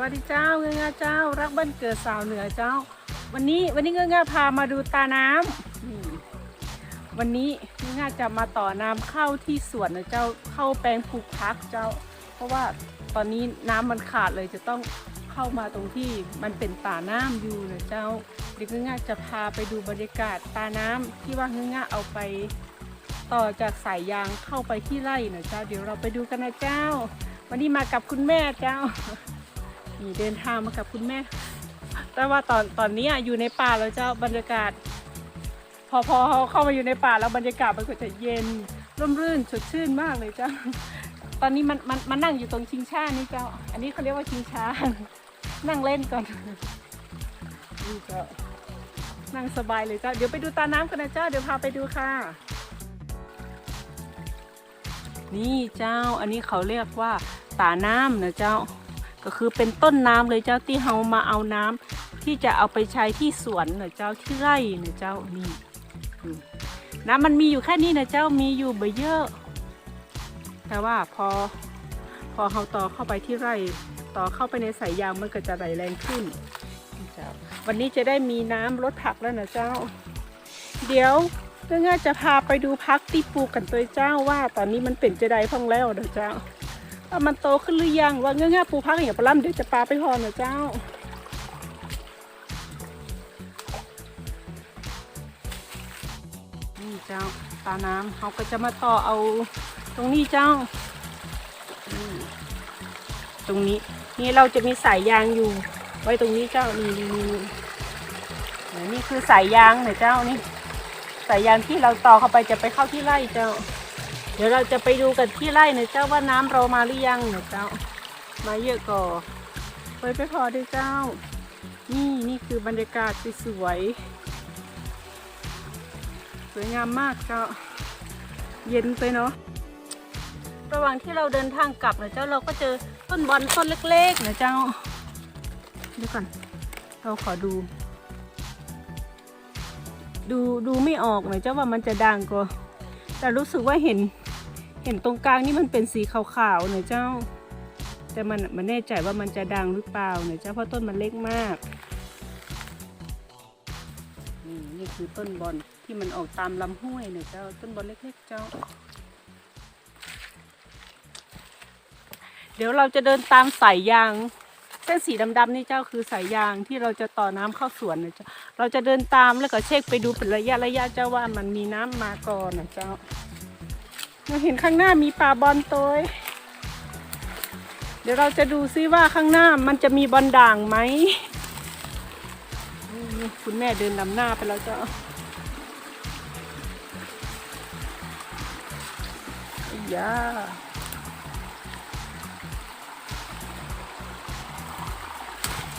วัสดีเจ้าเงื้อเจ้า รักบ้านเกิดสาวเหนือเจ้า วันนี้วันนี้เงื้อพามาดูตาน้ำอืมวันนี้เงื้อจะมาต่อน้ำเข้าที่สวนนะเจ้าเข้าแปลงปลูกพักเจ้า เพราะว่าตอนนี้น้ำมันขาดเลยจะต้องเข้ามาตรงที่มันเป็นตาน้ำอยู่นะเจ้าเด็กเงื้อจะพาไปดูบรรยากาศตาน้ำที่ว่าเงื้อเอาไปต่อจากสายยางเข้าไปที่ไร่นะเจ้า เดี๋ยวเราไปดูกันนะเจ้า วันนี้มากับคุณแม่เจ้า นี่เดินทางมากับคุณแม่ แต่ว่าตอนตอนนี้อะอยู่ในป่าแล้วเจ้าบรรยากาศ พอพอเขาเข้ามาอยู่ในป่าแล้วบรรยากาศมันก็จะเย็นร่มรื่นสดชื่นมากเลยเจ้า ตอนนี้มันมันมันนั่งอยู่ตรงชิงช้านี่เจ้า อันนี้เขาเรียกว่าชิงช้า นั่งเล่นก่อนนี่เจ้านั่งสบายเลยเจ้า เดี๋ยวไปดูตาน้ำกันนะเจ้า เดี๋ยวพาไปดูค่ะ นี่เจ้า อันนี้เขาเรียกว่าตาน้ำนะเจ้า ก็คือเป็นต้นน้ำเลยเจ้าที่เฮามาเอาน้ำที่จะเอาไปใช้ที่สวนนะเจ้าที่ไร่นะเจ้านี่น้ำมันมีอยู่แค่นี้นะเจ้ามีอยู่เบเยอะ แต่ว่าพอพอเฮาต่อเข้าไปที่ไร่ ต่อเข้าไปในสายยางมันก็จะไหลแรงขึ้นเจ้าวันนี้จะได้มีน้ำลดผักแล้วนะเจ้า เดี๋ยวเพื่อนจะพาไปดูพักที่ปลูกกันตัวเจ้าว่า ตอนนี้มันเป็นจะได้พ้องแล้วเด้อเจ้า มันโตขึ้นหรือยังว่าเงี้ยๆปูพักอย่างปลาล่ำเดี๋ยวจะปลาไปพอนะเจ้านี่เจ้าตาน้ำเขาก็จะมาต่อเอาตรงนี้เจ้า ตรงนี้นี่เราจะมีสายยางอยู่ ไว้ตรงนี้เจ้านี่นี่นี่นี่คือสายยางเนี่ยเจ้านี่สายยางที่เราต่อเข้าไปจะไปเข้าที่ไร่เจ้า ดี๋ยวเราจะไปดูกันที่ไร่นะเจ้าว่าน้ำเรามาหรือยังนะเจ้า มาเยอะก่อไปไปพอด้วยเจ้า นี่นี่คือบรรยากาศสวยสวยงามมากเจ้า เย็นไปเนาะระหว่างที่เราเดินทางกลับนะเจ้าเราก็เจอต้นบอลต้นเล็กๆนะเจ้าเดี๋ยวก่อนเราขอดู ดูดูไม่ออกนะเจ้าว่ามันจะดังกว่า แต่รู้สึกว่าเห็นเห็นตรงกลางนี่มันเป็นสีขาวๆเนี่ยเจ้า แต่มันมันแน่ใจว่ามันจะดังหรือเปล่าเนี่ยเจ้าเพราะต้นมันเล็กมากนี่นี่คือต้นบอลที่มันออกตามลำห้วยเนี่ยเจ้าต้นบอลเล็กๆเจ้า เดี๋ยวเราจะเดินตามสายยาง ส้นสีดำๆนี่เจ้าคือสายยางที่เราจะต่อน้ำเข้าสวนนะเจ้าเราจะเดินตามแล้วก็เช็คไปดูเป็นระยะระยะเจ้าว่ามันมีน้ำมาก่อนนะเจ้าเราเห็นข้างหน้ามีปลาบอลโตยเดี๋ยวเราจะดูซิว่าข้างหน้ามันจะมีบอลด่างไหมนี่คุณแม่เดินนำหน้าไปแล้วเจ้าอ้ยา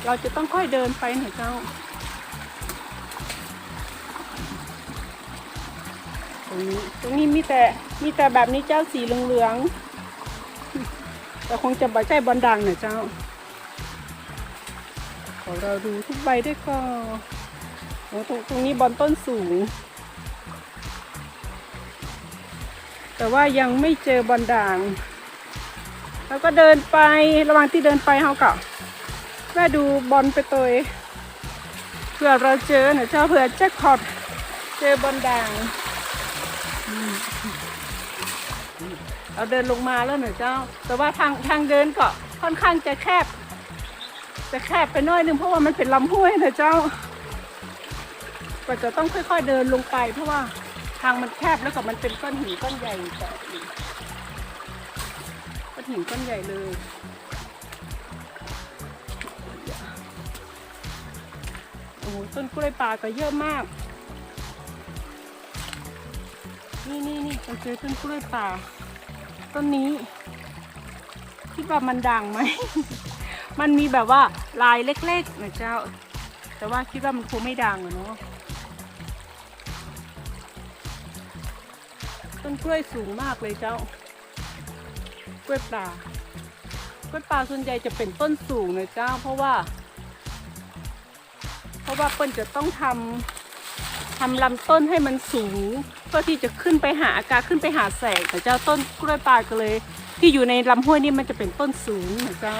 เราจะต้องค่อยเดินไปหน่อยเจ้าตรงนี้ตรงนี้มีแต่มีแต่แบบนี้เจ้าสีเหลืองๆแต่คงจะใบใกล้บอลดังหน่อยเจ้า ขอเราดูทุกใบด้วยก็โอ้ตรงตรงนี้บอลต้นสูง แต่ว่ายังไม่เจอบอลด่างแล้วก็เดินไประหว่างที่เดินไปเขาก็ แม่ดูบอลไปตัวเองเผื่อเราเจอนะเจ้าเผื่อแจ็คพอตเจอบอลด่างเราเดินลงมาแล้วหน่อยเจ้า แต่ว่าทางทางเดินก็ค่อนข้างจะแคบ จะแคบไปน้อยนึงเพราะว่ามันเป็นลำห้วยนะเจ้า ก็จะต้องค่อยๆเดินลงไป เพราะว่าทางมันแคบแล้วก็มันเป็นก้อนหินก้อนใหญ่แต่ก้อนหินก้อนใหญ่เลย ต้นกล้วยป่าก็เยอะมาก นี่นี่นี่เราเจอต้นกล้วยป่า ต้นนี้คิดว่ามันดังไหม มันมีแบบว่าลายเล็กๆนะเจ้า แต่ว่าคิดว่ามันคงไม่ดังอะเนาะ ต้นกล้วยสูงมากเลยเจ้า กล้วยป่ากล้วยป่าส่วนใหญ่จะเป็นต้นสูงนะเจ้า เพราะว่า ราะว่าเปิ้ลจะต้องทำทำลำต้นให้มันสูงเพื่อที่จะขึ้นไปหาอากาศขึ้นไปหาแสงแต่เจ้าต้นกล้วยปลาก็เลย ที่อยู่ในลำห้วยนี่มันจะเป็นต้นสูงนะเจ้า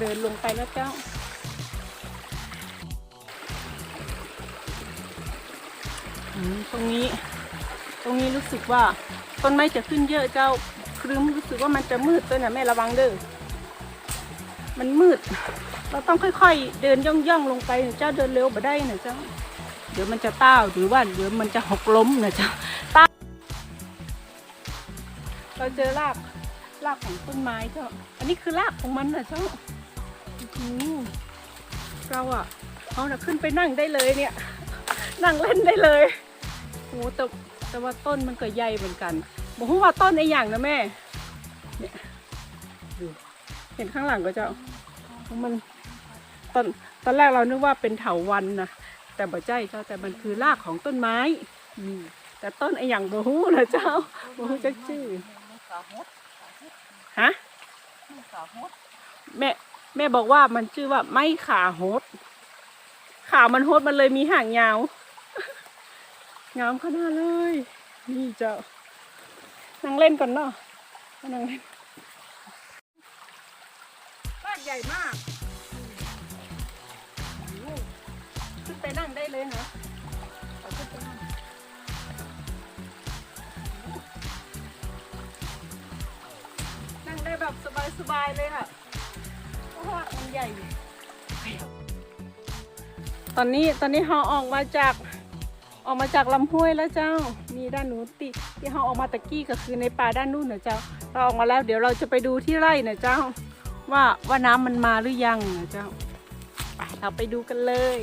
เดินลงไปแล้วเจ้าตรงนี้ ตรงนี้รู้สึกว่าต้นไม้จะขึ้นเยอะเจ้าครึ้มรู้สึกว่ามันจะมืดด้วยนะแม่ระวังเด้อมันมืด เราต้องค่อยๆ เดินย่องๆลงไปนะเจ้าเดินเร็วบ่ได้นะเจ้าเดี๋ยวมันจะต้าวหรือว่าเดี๋ยวมันจะหกล้มนะเจ้าต้าเราเจอรากรากของต้นไม้เจ้า อันนี้คือรากของมันนะเจ้าอื้อหือเราอะเอาน่ะขึ้นไปนั่งได้เลยเนี่ย นั่งเล่นได้เลยโอ้แต่แต่ว่าต้นมันก็ใหญ่เหมือนกันบอกว่าต้นไอ้อย่างนะแม่เนี่ยดูเห็นข้างหลังก็เจ้ามัน ตอนตอนแรกเรานึกว่าเป็นเถาวันนะแต่บ่ใจเจ้าแต่มันคือรากของต้นไม้แต่ต้นไอ้อย่างบ่ฮู้นะเจ้าบ่ฮู้จักชื่อฮะแม่แม่บอกว่ามันชื่อว่าไม้ขาโฮดขามันโฮดมันเลยมีหางยาว งามขนาดเลย นี่เจ้านั่งเล่นก่อนเนาะนั่งเล่นบ้านใหญ่มาก นไปนั่งได้เลยเอาขึ้นไปนั่งได้แบบสบายๆเลยค่ะเพราะว่ามันใหญ่ ตอนนี้ตอนนี้เราออกมาจากออกมาจากลำห้วยแล้วเจ้า มีด้านนู้นติที่เราออกมาตะกี้ก็คือในป่าด้านนู้นนะเจ้า เราออกมาแล้วเดี๋ยวเราจะไปดูที่ไร่นะเจ้า ว่าว่าน้ำมันมาหรือยังนะเจ้าไปเราไปดูกันเลย